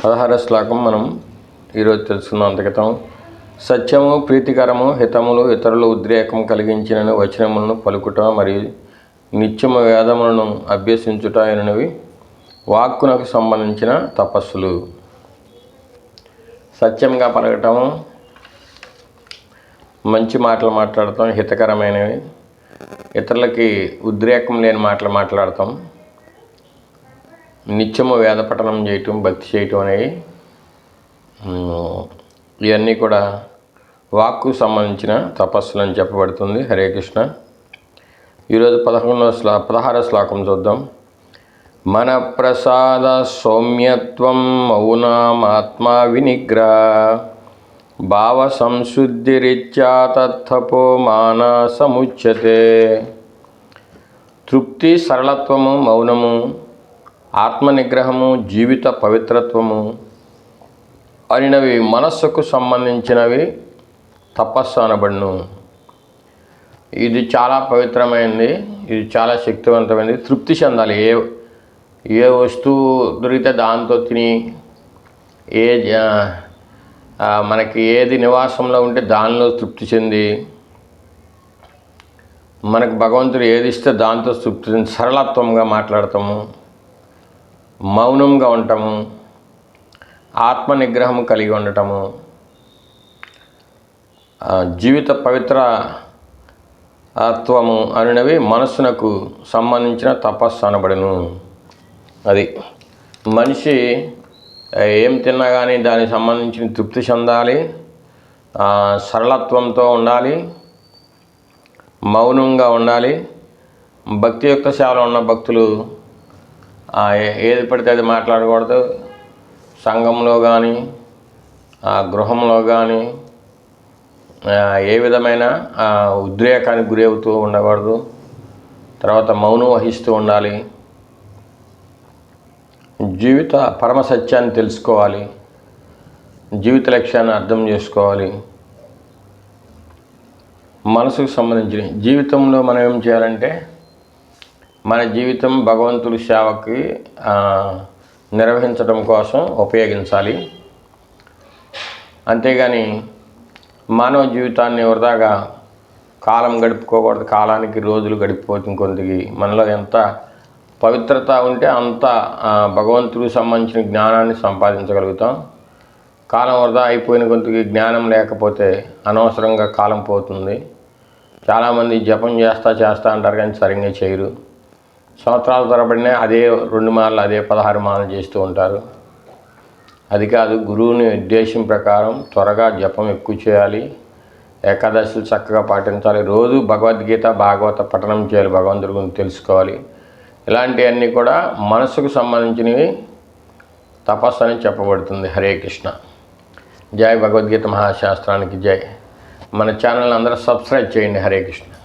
పదహార శ్లోకం మనం ఈరోజు తెలుసుకుందాం అంతకితం. సత్యము ప్రీతికరము హితములు ఇతరుల ఉద్రేకం కలిగించిన వచనములను పలుకుట మరియు నిత్యము వేదములను అభ్యసించుట అయినవి వాక్కునకు సంబంధించిన తపస్సులు. సత్యంగా పలకటము మంచి మాటలు మాట్లాడటం హితకరమైనవి ఇతరులకి ఉద్రేకం లేని మాటలు మాట్లాడతాం నిత్యము వేద పఠనం చేయటం భక్తి చేయటం అనేవి ఇవన్నీ కూడా వాక్కు సంబంధించిన తపస్సులు అని చెప్పబడుతుంది. హరే కృష్ణ. ఈరోజు పదకొండవ శ్లా పదహార శ్లోకం చూద్దాం. మన ప్రసాద సౌమ్యత్వం మౌనమాత్మా వినిగ్రహ భావ సంశుద్ధిరీత్యా తత్తపో మాన సముచ్యతే. తృప్తి సరళత్వము మౌనము ఆత్మనిగ్రహము జీవిత పవిత్రత్వము అనినవి మనస్సుకు సంబంధించినవి తపస్సు అనబడును. ఇది చాలా పవిత్రమైనది ఇది చాలా శక్తివంతమైనది తృప్తి చెందాలి. ఏ ఏ వస్తువు దొరికితే దాంతో తిని ఏ మనకి ఏది నివాసంలో ఉంటే దానిలో తృప్తి చెంది మనకు భగవంతుడు ఏది ఇస్తే దాంతో తృప్తి చెంది సరళత్వంగా మాట్లాడతాము. మౌనంగా ఉండటము ఆత్మ నిగ్రహం కలిగి ఉండటము జీవిత పవిత్ర ఆత్వము అనేవి మనస్సునకు సంబంధించిన తపస్సు అనబడును. అది మనిషి ఏం తిన్నా కానీ దానికి సంబంధించిన తృప్తి చెందాలి సరళత్వంతో ఉండాలి మౌనంగా ఉండాలి. భక్తి యొక్క ఉన్న భక్తులు ఏది పడితే అది మాట్లాడకూడదు. సంఘంలో కానీ గృహంలో కానీ ఏ విధమైన ఆ, ఉద్రేకానికి గురి అవుతూ ఉండకూడదు. తర్వాత మౌనం వహిస్తూ ఉండాలి. జీవిత పరమ సత్యాన్ని తెలుసుకోవాలి. జీవిత లక్ష్యాన్ని అర్థం చేసుకోవాలి. మనసుకు సంబంధించిన జీవితంలో మనం ఏం చేయాలంటే మన జీవితం భగవంతుడి సేవకి నిర్వహించడం కోసం ఉపయోగించాలి. అంతేగాని మానవ జీవితాన్ని వృధాగా కాలం గడుపుకోకూడదు కాలానికి రోజులు గడిపిపోతుంది కొద్దిగా మనలో ఎంత పవిత్రత ఉంటే అంత భగవంతుడికి సంబంధించిన జ్ఞానాన్ని సంపాదించగలుగుతాం. కాలం వృధా అయిపోయిన కొంతకి జ్ఞానం లేకపోతే అనవసరంగా కాలం పోతుంది. చాలామంది జపం చేస్తా చేస్తా అంటారు కానీ సరిగ్గా చేయరు. సంవత్సరాల తరబడినే అదే రెండు మాలలు అదే పదహారు మాలలు చేస్తూ ఉంటారు. అది కాదు గురువుని ఉద్దేశం ప్రకారం త్వరగా జపం ఎక్కువ చేయాలి. ఏకాదశులు చక్కగా పాటించాలి. రోజు భగవద్గీత భాగవత పఠనం చేయాలి భగవంతుడి గురించి తెలుసుకోవాలి. ఇలాంటివన్నీ కూడా మనసుకు సంబంధించినవి తపస్సు అని చెప్పబడుతుంది. హరే కృష్ణ. జై భగవద్గీత మహాశాస్త్రానికి జై. మన ఛానల్ అందరూ సబ్స్క్రైబ్ చేయండి. హరే కృష్ణ.